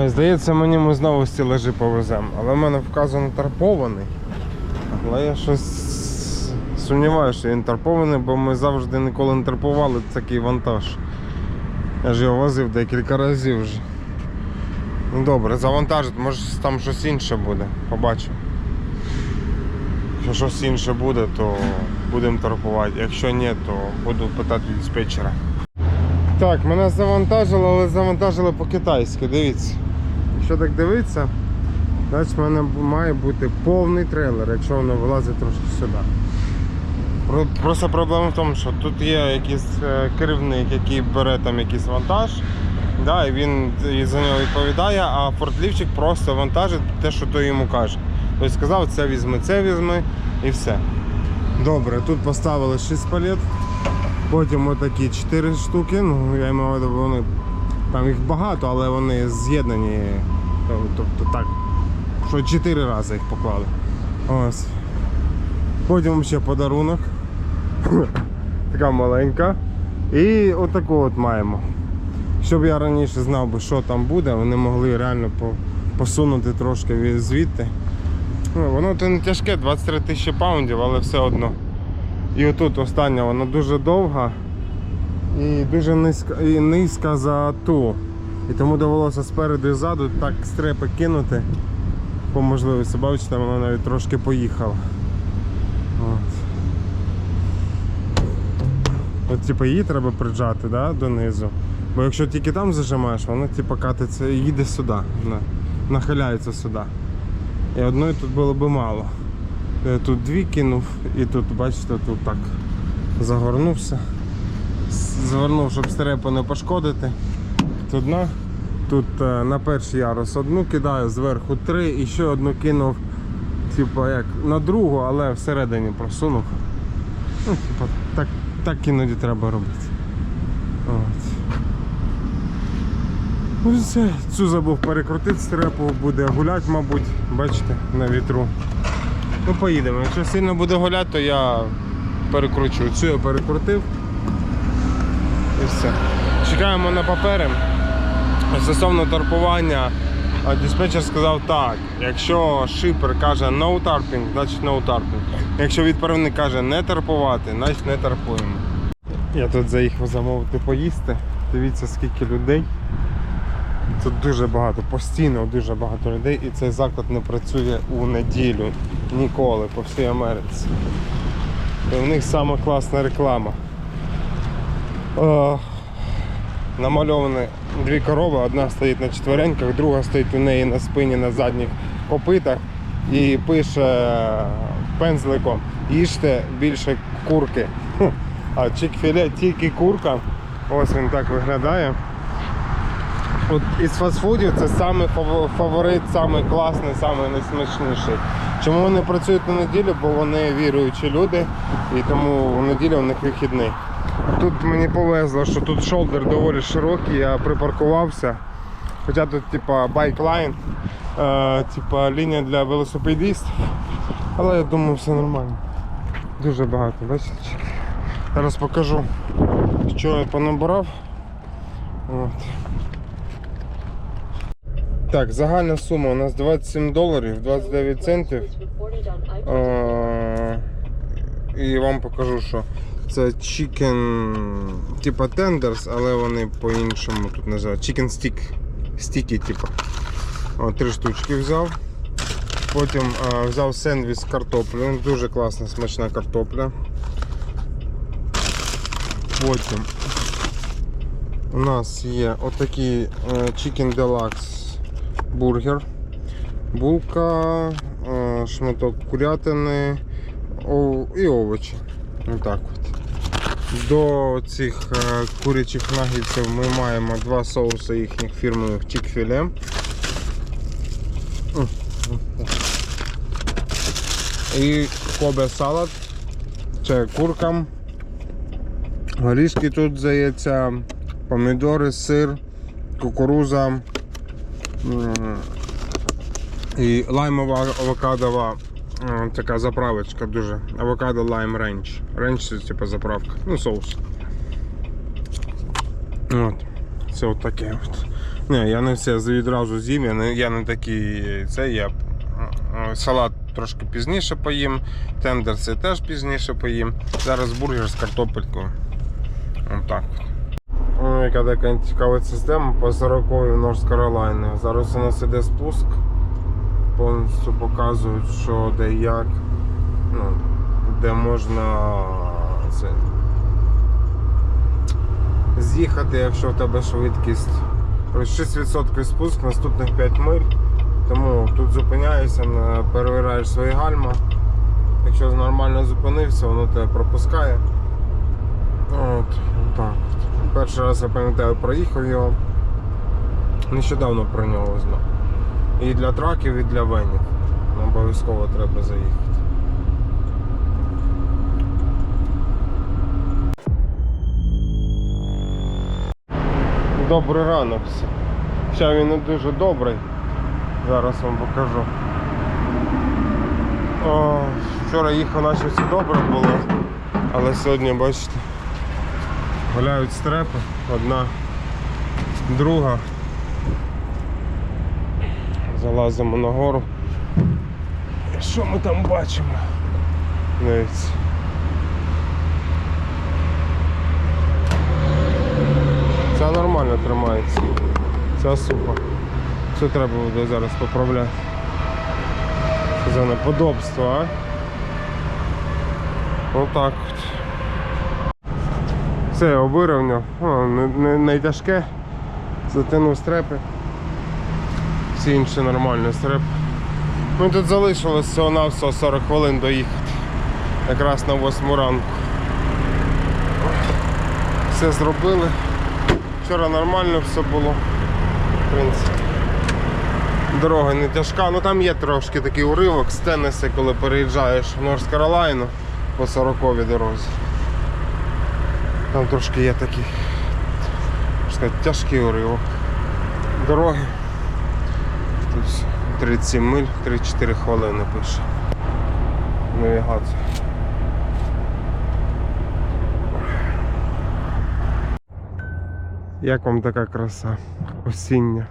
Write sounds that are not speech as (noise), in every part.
Ой, здається, мені ми знову стілежі повеземо, але в мене вказано тарпований. Але я щось сумніваюся, що він тарпований, бо ми завжди ніколи не тарпували такий вантаж. Я ж його возив декілька разів вже. Ну добре, завантажить, може там щось інше буде, побачимо. Якщо щось інше буде, то будемо торгувати. Якщо ні, то буду питати диспетчера. Так, мене завантажило, але завантажило по-китайськи, дивіться. Якщо так дивитися, значить в мене має бути повний трейлер, якщо воно вилазить трошки сюди. Просто проблема в тому, що тут є якийсь е, керівник, який бере там якийсь вантаж, да, і він і за нього відповідає, а фортлівчик просто вантажить те, що той йому каже. Тобто сказав, це візьми, це візьми і все. Добре, тут поставили 6 палет, потім отакі 4 штуки. Ну, я маю вони там їх багато, але вони з'єднані. Тобто так, що 4 рази їх поклали. Ось. Потім ще подарунок. (coughs) така маленька. І отаку от маємо. Щоб я раніше знав би, що там буде, вони могли реально по- посунути трошки звідти. Ну, воно то не тяжке, 23 тисячі паундів, але все одно. І отут остання, вона дуже довга і дуже низька, і низька за ту. І тому довелося спереду і ззаду так стрепи кинути по можливості. Бачите, вона навіть трошки поїхала. От. От типу її треба приджати да, донизу. Бо якщо тільки там зажимаєш, вона типу катиться і їде сюди, на, нахиляється сюди. І одної тут було би мало. Я тут дві кинув і тут, бачите, тут так загорнувся. Завернув, щоб стрепу не пошкодити. Одна. Тут е, на перший ярус одну кидаю, зверху три і ще одну кинув, типу, як на другу, але всередині просунув. Ну, типу, так, так іноді треба робити. От. Ну все, цю забув перекрутити стрепу, буде гуляти, мабуть, бачите, на вітру. Ну поїдемо. Якщо сильно буде гуляти, то я перекручу. Цю я перекрутив. І все. Чекаємо на папери. Стосовно тарпування, а диспетчер сказав так, якщо шипер каже no tarping, значить no tarping. Якщо відправник каже не тарпувати, значить не тарпуємо. Я тут заїхав замовити поїсти. Дивіться скільки людей. Тут дуже багато, постійно дуже багато людей і цей заклад не працює у неділю ніколи по всій Америці. І в них сама класна реклама. Намальовані дві корови, одна стоїть на четвереньках, друга стоїть у неї на спині на задніх копитах і пише пензликом їжте більше курки. А чик-філе тільки курка. Ось він так виглядає. От із фастфудів це саме фаво- фаворит, саме класний, саме найсмачніший. Чому вони працюють на неділю? Бо вони віруючі люди і тому в неділю у них вихідний. Тут мені повезло, що тут шолдер доволі широкий, я припаркувався. Хоча тут типа байклайн, е, типа лінія для велосипедистів. Але я думаю, все нормально. Дуже багато, бачите? Зараз покажу, що я понабирав. От. Так, загальна сума у нас 27 доларів, 29 центів. Е, І вам покажу, що це chicken, типа tenders, але вони по-іншому тут називають. Chicken stick. Стіки, типа. О, три штучки взяв. Потім е, взяв сендвіч з картоплею. Дуже класна, смачна картопля. Потім у нас є отакий е, Chicken Deluxe бургер, булка, е, шматок курятини і овочі. Отак от. До цих е, курячих нагідців ми маємо два соуси їхніх фірмових чік-філе. І кобе салат. Це курка. Горішки тут здається, помідори, сир, кукуруза і лаймова авокадова така заправочка дуже. Авокадо лайм ренч. Ренч це типу заправка. Ну, соус. От. Це отаке от. Ні, я не все відразу з'їм, я не, я не такий це, я салат трошки пізніше поїм, тендер це теж пізніше поїм. Зараз бургер з картопелькою. От. Ну, яка така цікава система по 40 в Норth Каролайни. Зараз у нас іде спуск. Повністю показують, що де як. Ну, де можна це, з'їхати, якщо в тебе швидкість. Ось 6% спуск, наступних 5 миль. Тому тут зупиняєшся, перевіряєш свої гальма. Якщо нормально зупинився, воно тебе пропускає. От, так. Перший раз я пам'ятаю, проїхав його. Нещодавно про нього знав. І для траків, і для венів. Обов'язково треба заїхати. Добрий ранок. Хоча він не дуже добрий. Зараз вам покажу. О, вчора їхав, наче все добре було. Але сьогодні, бачите, гуляють стрепи. Одна, друга. Залазимо на гору. Що ми там бачимо? Дивіться. Ця нормально тримається. Ця супа. Це треба буде зараз поправляти. Що за неподобство, а? Отак от. Все, обирівняв. О, не, не, не тяжке. Затягнув стрепи. Всі інші нормальні стрепи. Ми тут залишилось всього навсього 40 хвилин доїхати. Якраз на 8 ранку. Все зробили. Вчора нормально все було. В принципі. Дорога не тяжка, ну там є трошки такий уривок з Теннеси, коли переїжджаєш в Норс Каролайну по 40-й дорозі. Там трошки є такий тяжкий уривок. Дороги. Тут 37 миль, 3-4 хвилини пише. Навігація. Як вам така краса осіння?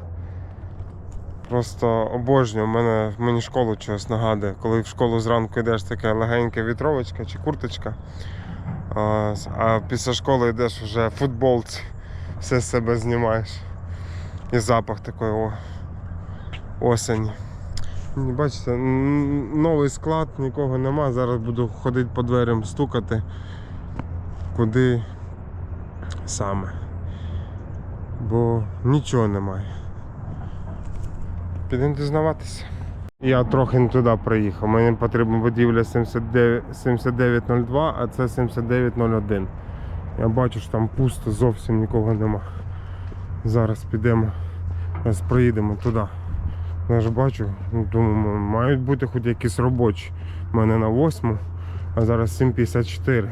Просто обожнюю, У мене мені школу чогось нагадує. Коли в школу зранку йдеш така легенька вітровочка чи курточка, а, після школи йдеш вже в футболці, все з себе знімаєш. І запах такої о, осені. Бачите, новий склад, нікого нема. Зараз буду ходити по дверям, стукати. Куди саме. Бо нічого немає. Підемо дізнаватися. Я трохи не туди приїхав. Мені потрібна будівля 7902, а це 7901. Я бачу, що там пусто, зовсім нікого нема. Зараз підемо, зараз проїдемо туди. Я ж бачу, думаю, мають бути хоч якісь робочі. У мене на 8, а зараз 7.54.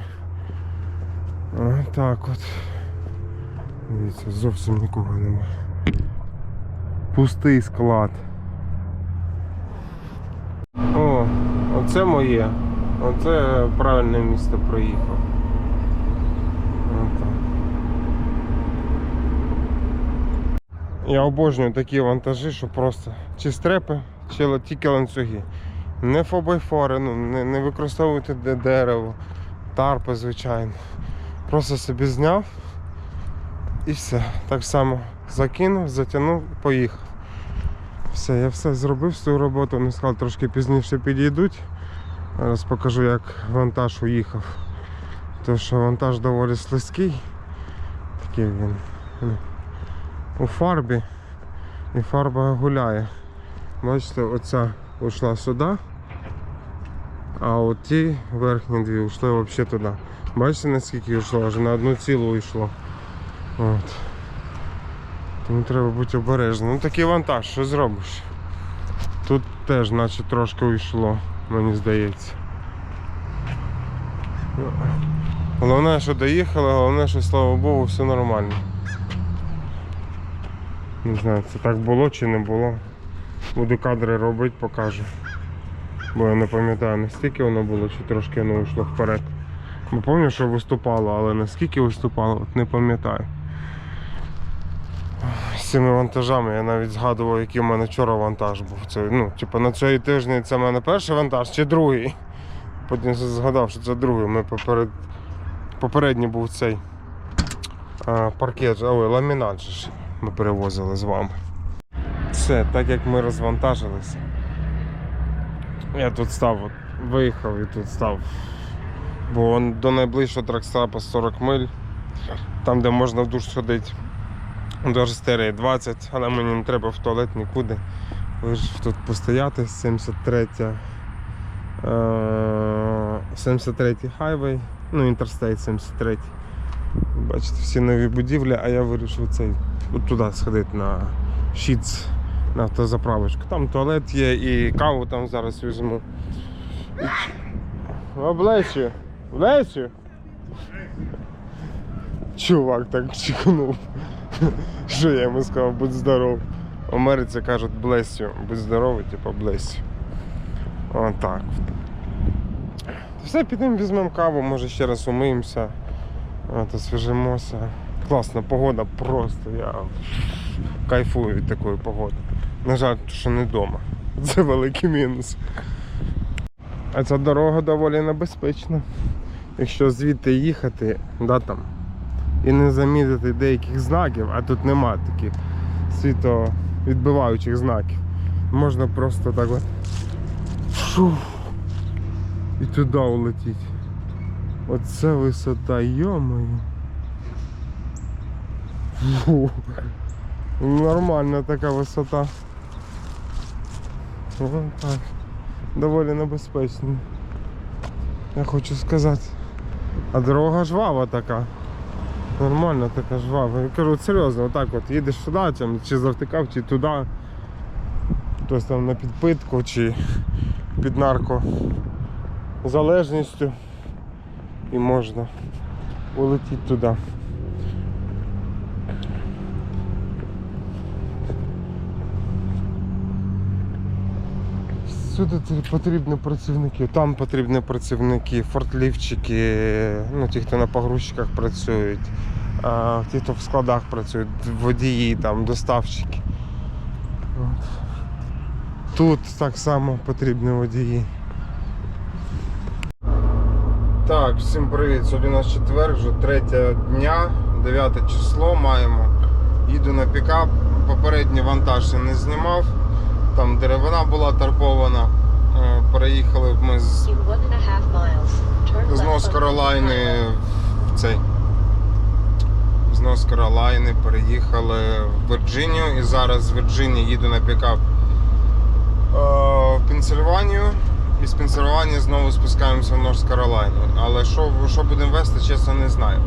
Ось так от. Дивіться, зовсім нікого немає. Пустий склад. О, оце моє. Оце правильне місто проїхав. Отак. Я обожнюю такі вантажі, що просто чи стрепи, чи тільки ланцюги. Не фобайфори, ну, не, не використовуйте дерево, тарпи, звичайно. Просто собі зняв і все. Так само закинув, затягнув, поїхав. Все, я все зробив свою роботу, не сказав, трошки пізніше підійдуть. Зараз покажу, як вантаж уїхав. Тому що вантаж доволі слизький. Такий він. У фарбі. І фарба гуляє. Бачите, оця йшла сюди. А от ті верхні дві йшли взагалі туди. Бачите наскільки йшло? Аж на одну цілу йшло. От. Тому треба бути обережним. Ну такий вантаж, що зробиш? Тут теж наче трошки уйшло, мені здається. Головне, що доїхали, головне, що слава Богу, все нормально. Не знаю, це так було чи не було. Буду кадри робити, покажу. Бо я не пам'ятаю, настільки воно було, чи трошки воно йшло вперед. Бо пам'ятаю, що виступало, але наскільки виступало, от не пам'ятаю. з цими вантажами. Я навіть згадував, який у мене вчора вантаж був. Це, ну, типу, на цей тиждень це в мене перший вантаж чи другий. Потім згадав, що це другий. Ми поперед... Попередній був цей а, паркет, ой, ламінат же ж ми перевозили з вами. Все, так як ми розвантажилися. Я тут став, от, виїхав і тут став. Бо до найближчого тракстапа 40 миль, там де можна в душ сходити. До Арстерії 20, але мені не треба в туалет нікуди. Лиш тут постояти 73 е, 73 хайвей, ну інтерстейт 73. Бачите, всі нові будівлі, а я вирішив цей от туди сходити на Щіц, на автозаправочку. Там туалет є і каву там зараз візьму. Облечю. Облечу. Чувак так чекнув. Що я йому сказав, будь здоров. В Америці кажуть блесю, будь здоровий, типу блесю. Отак. Все, підемо візьмемо каву, може ще раз умиємося. Освіжимося. Класна погода, просто я кайфую від такої погоди. На жаль, що не вдома. (laughs) Це великий мінус. А ця дорога доволі небезпечна. Якщо звідти їхати, да, там, і не замітити деяких знаків, а тут нема таких світовідбиваючих знаків. Можна просто так от шух, і туди улетіти. Оце висота, йомою. Фу. Нормальна така висота. Ось так. Доволі небезпечно. Я хочу сказати. А дорога жвава така. Нормальна така жвава. Я кажу, серйозно, отак от їдеш сюди, там, чи завтикав, чи туди. Хтось там на підпитку, чи під нарко залежністю. І можна улетіти туди. Сюди потрібні працівники, там потрібні працівники, фортлівчики, ну ті, хто на погрузчиках працюють, ті, хто в складах працюють, водії, там, доставщики. От. Тут так само потрібні водії. Так, всім привіт. Сьогодні у нас четвер, вже третє дня, 9 число маємо. Їду на пікап. Попередній вантаж я не знімав. Там деревина була тарпована. Е, Переїхали ми з, з Нос Каролайни в цей. З Нос Каролайни переїхали в Вірджинію і зараз з Вірджинії їду на пікап е, в Пенсильванію. І з Пенсильванії знову спускаємося в Норс Каролайну. Але що, що будемо вести, чесно не знаю.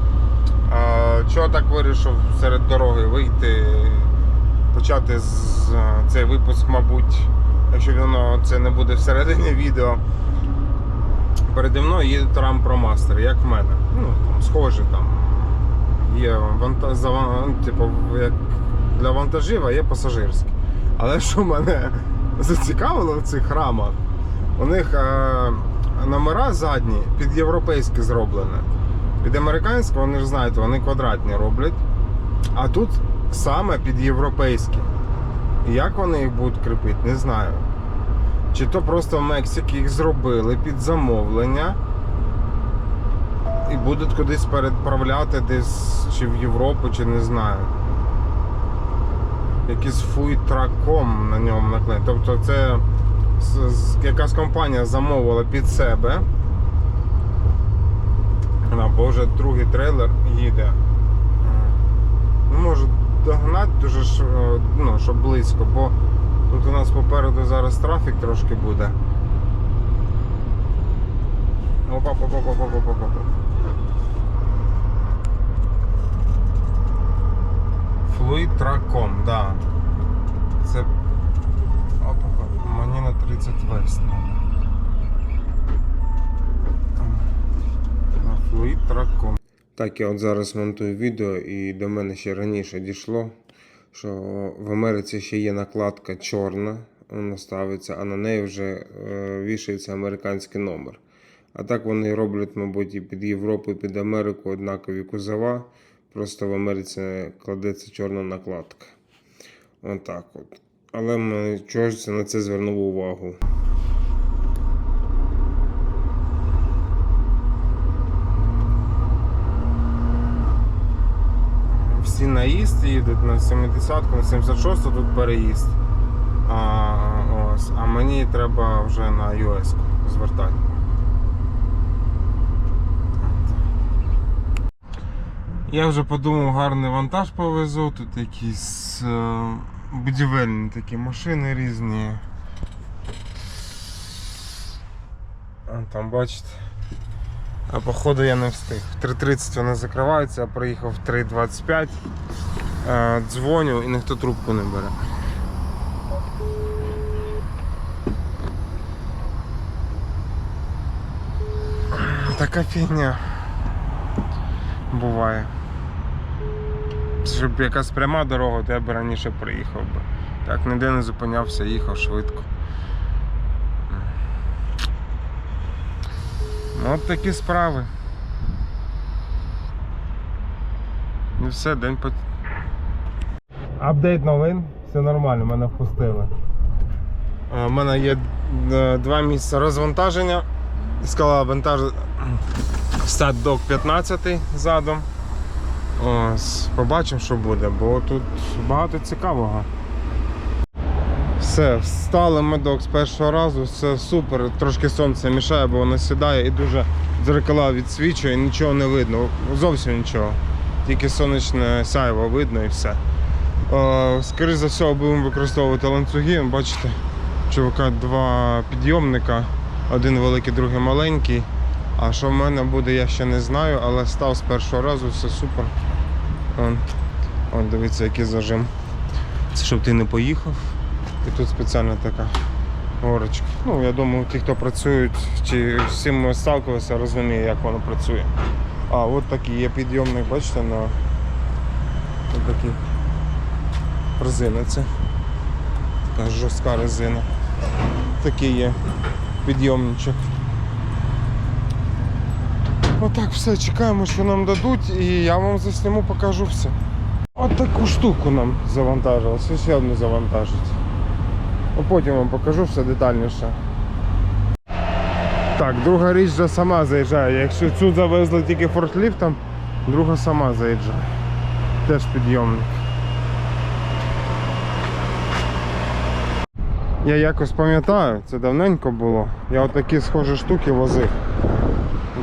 Е, Чого так вирішив серед дороги вийти, почати з е, цей випуск, мабуть, якщо воно це не буде всередині відео. Переді мною їде Трам Pro Master, як в мене. Ну, там, схоже там. Є ванта... типу, як для вантажів, а є пасажирські. Але що мене зацікавило в цих рамах, у них е... номера задні під європейські зроблені. Під американські, вони ж знаєте, вони квадратні роблять. А тут саме під європейські. Як вони їх будуть кріпити, не знаю. Чи то просто в Мексиці їх зробили під замовлення і будуть кудись переправляти десь чи в Європу, чи не знаю. Якийсь фуйтраком на ньому наклеєно. Тобто це якась компанія замовила під себе. А, бо вже другий трейлер їде. Ну, можу догнати дуже ж, е, ну, щоб близько, бо тут у нас попереду зараз трафік трошки буде. Опа, опа, опа, опа, опа, опа. Флуїтраком, да. Це. Опа, мені на 30 верст. На флуїтраком. Так, я от зараз монтую відео і до мене ще раніше дійшло, що в Америці ще є накладка чорна, вона ставиться, а на неї вже е, вішається американський номер. А так вони роблять, мабуть, і під Європу, і під Америку однакові кузова. Просто в Америці кладеться чорна накладка. Отак от. Але ми чогось на це звернув увагу. Всі наїзд їдуть на 70-ку, на 76-ку тут переїзд. А, ось, а мені треба вже на US звертати. Я вже подумав, гарний вантаж повезу. Тут якісь е, будівельні такі машини різні. Там бачите. А походу я не встиг. В 3.30 вони закриваються, я приїхав в 3.25. Е, дзвоню і ніхто трубку не бере. Така фігня буває. Щоб якась пряма дорога, то я б раніше приїхав би. Так, ніде не зупинявся, їхав швидко. От такі справи. І все, день по. Апдейт новин, все нормально, мене впустили. У мене є е, два місця розвантаження. Сказала вантаж стат док 15 задом. Ось, побачимо, що буде, бо тут багато цікавого. Все, встали медок з першого разу, все супер. Трошки сонце мішає, бо воно сідає і дуже дзеркала відсвічує, нічого не видно. Зовсім нічого. Тільки сонячне сяйво видно і все. Е, Скоріше за все, будемо використовувати ланцюги. Бачите, чувака два підйомника, один великий, другий маленький. А що в мене буде, я ще не знаю, але став з першого разу, все супер. Он, он дивіться, який зажим. Це щоб ти не поїхав. І тут спеціальна така горочка. Ну, я думаю, ті, хто працюють, чи з цим сталкувався, розуміє, як воно працює. А, от такий є підйомник, бачите, на от такі резина це. Така жорстка резина. Такий є підйомничок. Отак все, чекаємо, що нам дадуть, і я вам засніму, покажу все. От таку штуку нам завантажили, ще одну завантажить. Ну, потім вам покажу все детальніше. Так, друга річ вже сама заїжджає. Якщо цю завезли тільки фортліфтом, друга сама заїжджає. Теж підйомник. Я якось пам'ятаю, це давненько було. Я отакі схожі штуки возив.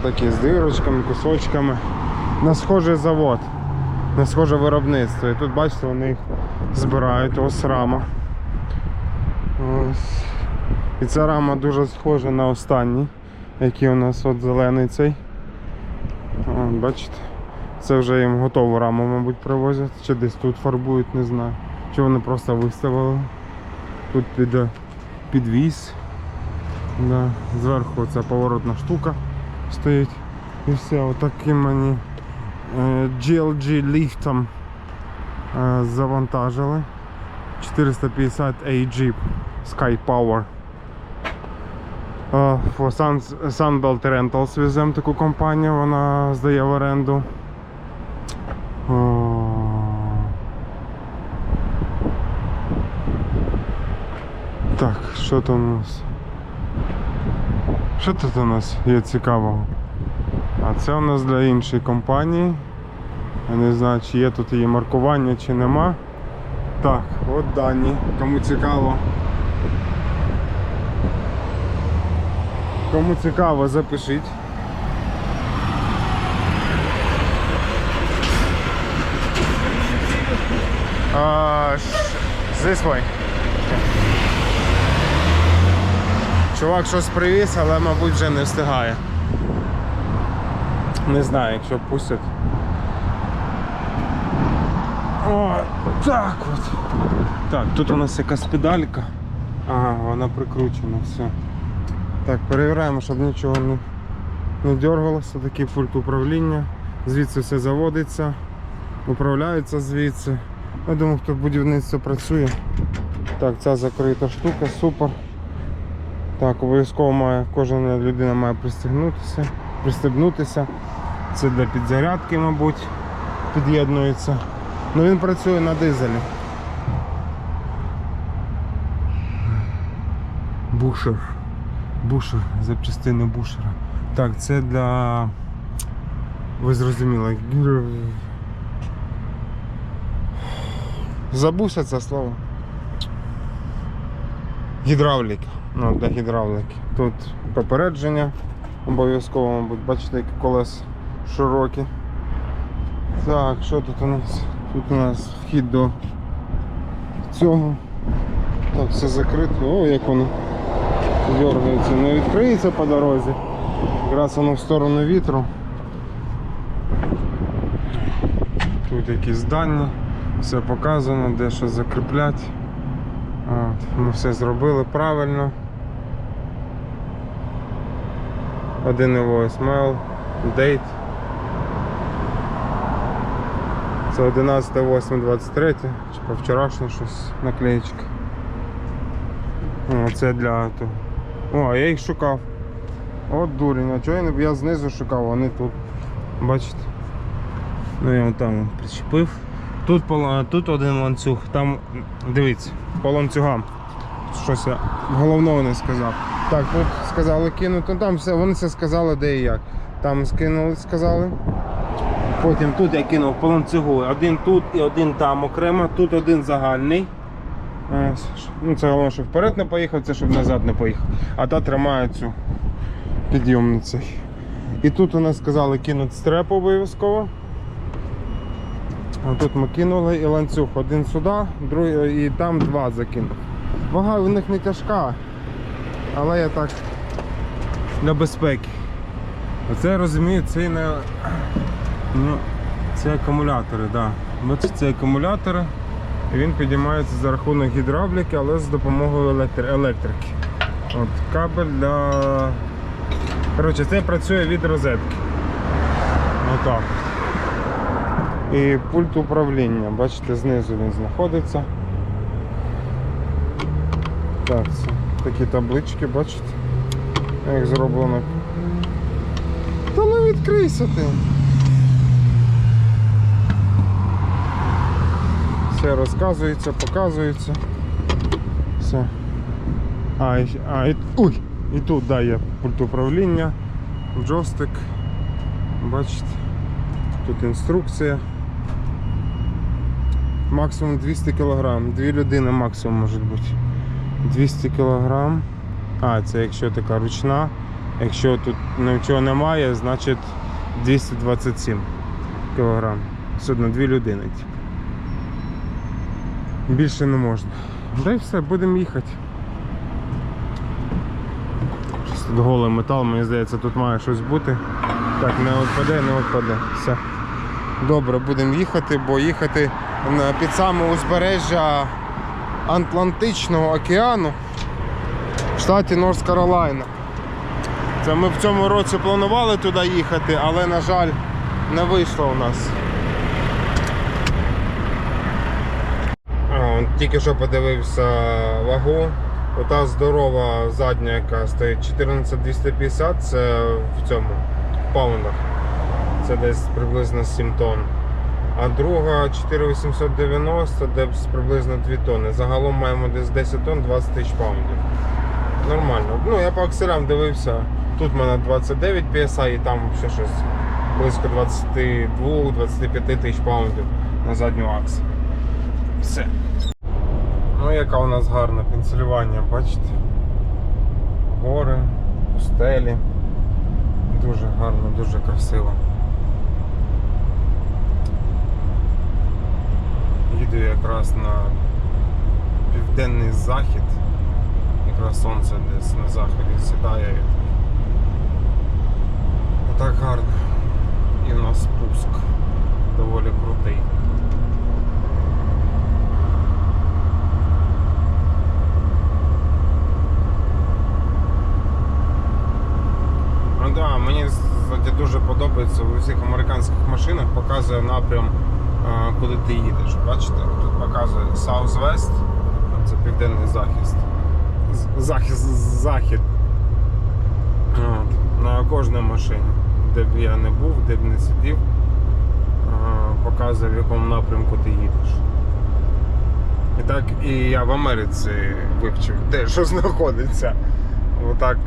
Такі з дирочками, кусочками. На схожий завод, на схоже виробництво. І тут бачите, вони їх збирають, ось рама. Ось. І ця рама дуже схожа на останній, який у нас от зелений цей. О, бачите? Це вже їм готову раму, мабуть, привозять. Чи десь тут фарбують, не знаю. Чи вони просто виставили. Тут піде підвіз. Да. Зверху ця поворотна штука стоїть. І все, отаким мені е, GLG ліфтом е, завантажили. 450 A Jeep Sky Power. Е, For Sunbelt Rentals веземо таку компанію, вона здає в оренду. О. Так, що там у нас? Що тут у нас є цікавого? А це у нас для іншої компанії. Я не знаю, чи є тут її маркування, чи нема. Так, от дані, кому цікаво. Кому цікаво, запишіть. Uh, this way. Чувак щось привіз, але мабуть вже не встигає. Не знаю, якщо пустять. О, так от. Так, тут у нас якась педалька. Ага, вона прикручена, все. Так, перевіряємо, щоб нічого не не дергалося, такий пульт управління. Звідси все заводиться, управляється звідси. Я думаю, хто в будівництві працює. Так, ця закрита штука, супер. Так, обов'язково має, кожна людина має пристегнутися, пристебнутися. Це для підзарядки, мабуть, під'єднується. Ну Він працює на дизелі. Бушер. Бушер, запчастини бушера. Так, це для. Ви зрозуміли. Забувся це слово. Гідравліка. Ну, для гідравліки. Тут попередження обов'язково, мабуть, бачите, які колеса широкі. Так, що тут у нас? Тут у нас вхід до цього. Так, все закрито. О, як воно дергається. Не відкриється по дорозі. Якраз воно в сторону вітру. Тут якісь дані, все показано, де що закріплять. От, ми все зробили правильно. 1.8 смел, дейт. Це 11.8.23, чи по вчорашнє щось наклеєчка. Це для того. О, я їх шукав. От дурень, а чого я не я знизу шукав, вони тут. Бачите? Ну я там причепив. Тут, тут один ланцюг, там дивіться, по ланцюгам. Щось я головного не сказав. Так, тут сказали кинути, ну там все, вони все сказали де і як. Там скинули, сказали. Потім тут я кинув по ланцюгу. Один тут і один там окремо, тут один загальний. Ну, це головне, щоб вперед не поїхав, це щоб назад не поїхав. А та тримає цю підйомницю. І тут у нас сказали кинути стреп обов'язково. А тут ми кинули і ланцюг один сюди, другий і там два закинув. Вага у них не тяжка, але я так для безпеки. Оце я розумію, це не. Ну, це акумулятори, так. Да. Бачите, це акумулятори. Він підіймається за рахунок гідравліки, але з допомогою електри- електрики. От кабель для. Коротше, це працює від розетки. Отак. І пульт управління, бачите, знизу він знаходиться. Так, це такі таблички, бачите? Як зроблено. Та ну відкрийся ти. Все розказується, показується. Все. А, і, а, і, ой, і тут да, є пульт управління, джойстик. Бачите, тут інструкція. Максимум 200 кг. Дві людини максимум може бути. 200 кг. А, це якщо така ручна. Якщо тут нічого немає, значить 227 кг. Все одно дві людини. Більше не можна. Да і все, будемо їхати. Щось Тут голий метал, мені здається, тут має щось бути. Так, не відпаде, не відпаде. Все. Добре, будемо їхати, бо їхати під саме узбережжя Атлантичного океану в штаті Норс Каролайна. Це ми в цьому році планували туди їхати, але, на жаль, не вийшло у нас. А, он тільки що подивився вагу. Ота здорова задня, яка стоїть 14250, це в цьому в паундах. Це десь приблизно 7 тонн. А друга 4890, десь приблизно 2 тонни. Загалом маємо десь 10 тонн 20 тисяч паундів. Нормально. Ну я по акселям дивився. Тут в мене 29 PSI і там ще щось близько 22-25 тисяч паундів на задню акс. Все. Ну яка у нас гарна Пенсильванія, бачите? Гори, пустелі. Дуже гарно, дуже красиво. Їду якраз на південний захід. Якраз сонце десь на заході сідає. Отак гарно. І в нас спуск доволі крутий. Да, мені кстати, дуже подобається в усіх американських машинах показує напрям, куди ти їдеш. Бачите, тут показує Southwest, це південний захист. Захист, захід. От, на кожній машині, де б я не був, де б не сидів, показує в якому напрямку ти їдеш. І так і я в Америці вивчив, де що знаходиться. отак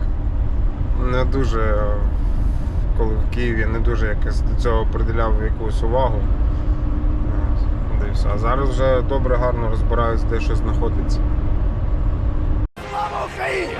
не дуже, коли в Києві не дуже якось до цього приділяв якусь увагу. А зараз вже добре, гарно розбираюсь, де що знаходиться. Слава Україні!